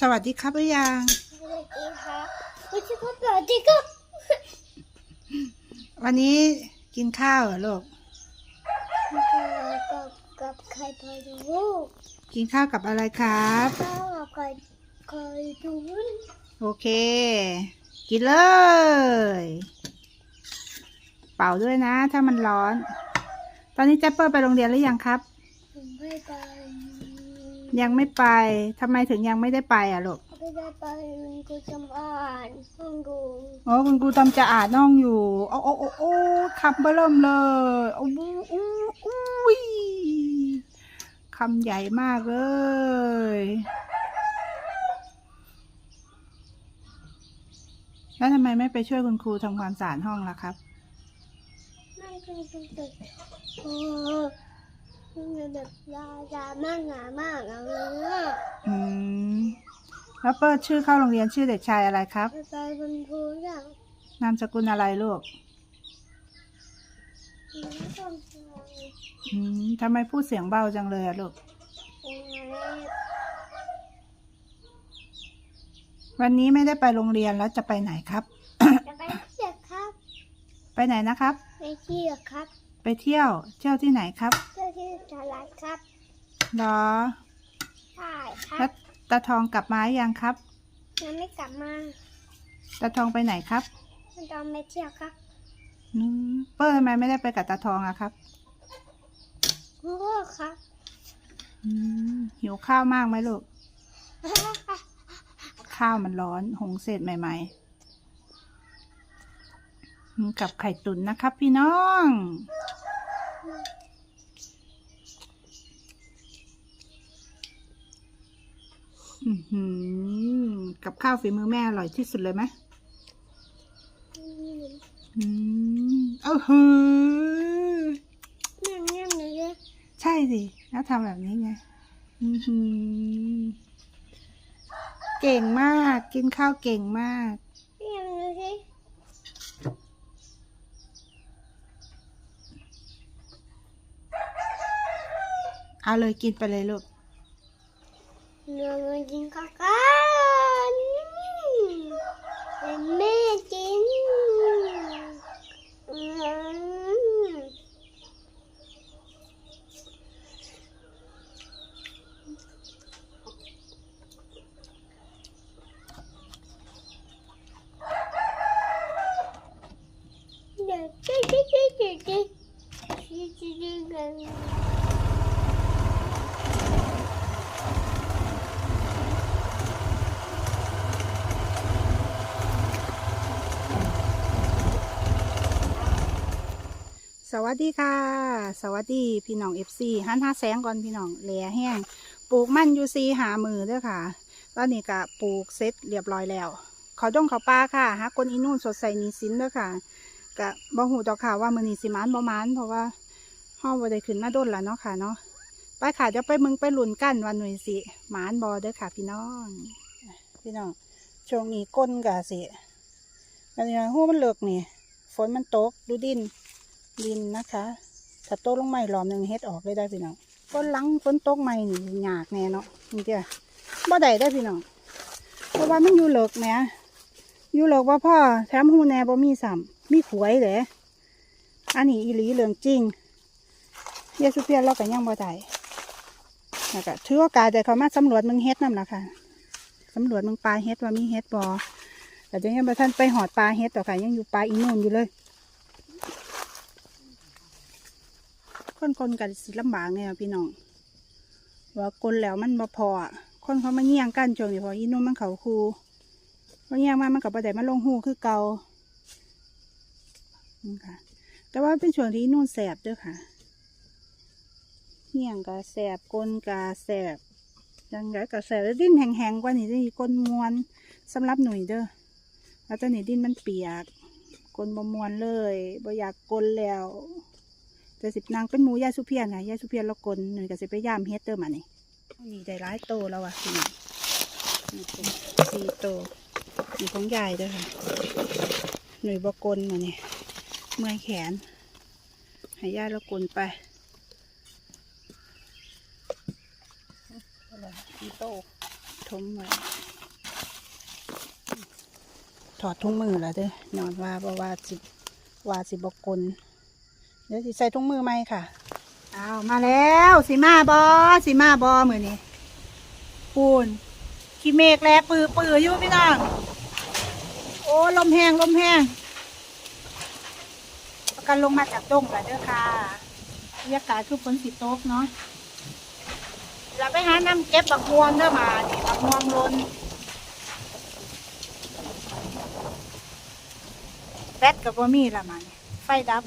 สวัสดีครับหรือยังสวัสดีครับไม่ใช่พ่อสวัสดีครับวันนี้กินข้าวเหรอลูกกับกับไข่พอลูกกินข้าวกับอะไรครับข้าวกับไข่ไข่ดูนโอเค กินเลย เป่าด้วยนะ ถ้ามันร้อน ตอนนี้แจปเปอร์ไปโรงเรียนหรือยังครับผมไม่ไป ยังไม่ไปทำไมถึงยังไม่ได้ไปอะลูกไม่ได้ไปมันกูจำอ่านห้องดูอ๋อคุณครูตำจะอ่านน้องอยู่โอ้โอ้โอ้โอ้คำเบอร์เริ่มเลยโอ้บูอู้อุ้ยคำใหญ่มากเลยแล้วทำไมไม่ไปช่วยคุณครูทำความสะอาดห้องล่ะครับนั่นคือคือคือโอ้ มันเป็นแบบยายามากหนามากเอาเลยอะอืมแล้วเปิดชื่อเข้าโรงเรียนชื่อเด็กชายอะไรครับ ไปไปคุณครูอย่างนามสกุลอะไรลูกไม่ต้องไปอืมทำไมพูดเสียงเบาจังเลยอะลูกวันนี้ไม่ได้ไปโรงเรียนแล้วจะไปไหนครับ จะไปเที่ยวครับ ไปไหนนะครับ ไปเที่ยวครับ ไปเที่ยว เที่ยวที่ไหนครับ เที่ยวที่ตลาดครับเหรอใช่ครัแล้วบตาทองกลับมาหรือยังครับ ยังไม่กลับมาตาทองไปไหนครับมันต้องไปเที่ยวครับอืมเปิ้ลทำไมไม่ได้ไปกับตาทองอะครับโอ้ครับ อืมหิวข้าวมากไหมลูก ข้าวมันร้อนหงเศษใหม่ๆอืมกับไข่ตุ๋นนะครับ พี่น้อง กับข้าวฝีมือแม่อร่อยที่สุดเลยไหมอืมเออหือเงียบเงียบเลยเลยใช่สิแล้วทำแบบนี้ไงอือหือเก่งมาก กินข้าวเก่งมากเงียบเลยสิเอาเลยกินไปเลยลูก Nangadin kakaan. Emekin. Yeah, take it, take it, take it. She's doing good. สวัสดีค่ะ สวัสดีพี่น้องเอฟซีหันหาแสงก่อนพี่น้องแหล่แห้งปลูกมันอยู่ซีหามือเด้อค่ะตอนนี้ก็ปลูกเสร็จเรียบร้อยแล้วเขาดงเขาปลาค่ะฮักคนอีนู่นสดใสนีสินเด้อค่ะกะบ่หูดอกค่ะว่ามือนีสิมานบ่มานเพราะว่าห้องบ่ได้ขึ้นมาโดนละเนาะค่ะเนาะไปค่ะเดี๋ยวไปมึงไปหลุนกันวันหน่วยสิหมานบอเด้อค่ะ พี่น้องพี่น้องช่วงนี้ก้นกะสิอันนี้หูมันเลิกนี่ฝนมันตกดูดิน ดินนะคะถ้าโตลงใหม่รอบหนึ่งเฮ็ดออกเลยได้พี่น้องฝนลังฝนตกใหม่นี่ยากแน่เนาะนี่เจ้าบ่ได้ได้พี่น้องเพราะว่ามันอยู่เลิกแหมอยู่เลิกว่าพ่อแถมหูแหน่บ่มีซ้ำมีขวยเหลยอันนี้อีหลีเรื่องจริงเยสุเพียนเราก็ยังบ่ได้แล้วก็ถือโอกาสเดี๋ยวเขามาสำรวจมึงเฮ็ดนำล่ะค่ะสำรวจมึงปลาเฮ็ดว่ามีเฮ็ดบ่แต่เดี๋ยวยังบ่ทันไปหอดปลาเฮ็ดต่อค่ะยังอยู่ปลาอีนู่นอยู่เลย คนคนกันสิลำบากเนี่ยพี่น้องว่ากลแล้วมันบ่พอคนเขามาเงี่ยงกันช่วงนี้พออีนุ่มมันเขาคูพอเงี่ยงมามันกับประเดี๋ยวมันลงหูคือเกานี่ค่ะแต่ว่าเป็นช่วงที่นุ่นแสบด้วยค่ะเงี่ยงกะแสบกลกะแสบยังไงกะแสบแล้วดิ้นแห้งๆกว่านี้ได้กลมวนสำหรับหนุ่ยเด้อแล้วตอนนี้ดิ้นมันเปียกกลบมวนเลยบ่อยากกลแล้ว แต่สิบนางเป็นหมูยายสุเพียนค่ะยายสุเพียนเรากลหน่อยก็สิไปย่ามเฮ็ดเตอร์มานี่นี่ได้ร้ายโตแล้วอะพี่น้องนี่เป็นสี่โตนี่ของยายเด้วยค่ะ หน่วยบกลมาเนี่ยเมื่อยแขนห้ยายเรากลไปสี่โตโถมไว้ถอดถุงมือแล้วเด้อนอนว่าเพราะว่าสิว่าสิบกล เดี๋ยวสิใส่ถุงมือไหมค่ะเอ้ามาแล้วสิมาบอสิมาบอมือนี้ปูนขี้เมฆแลปือปืออยู่พี่น้องโอ้ลมแห้งลมแห้งประกันลงมาจากต้งแล้วเด้อค่ะบรรยากาศคือฝนสิโต๊กเนาะเราไปหาน้ำเก็บบักม่วงเด้อมานี่บักม่วงลนแบตกับบ่มีละมันไฟดับ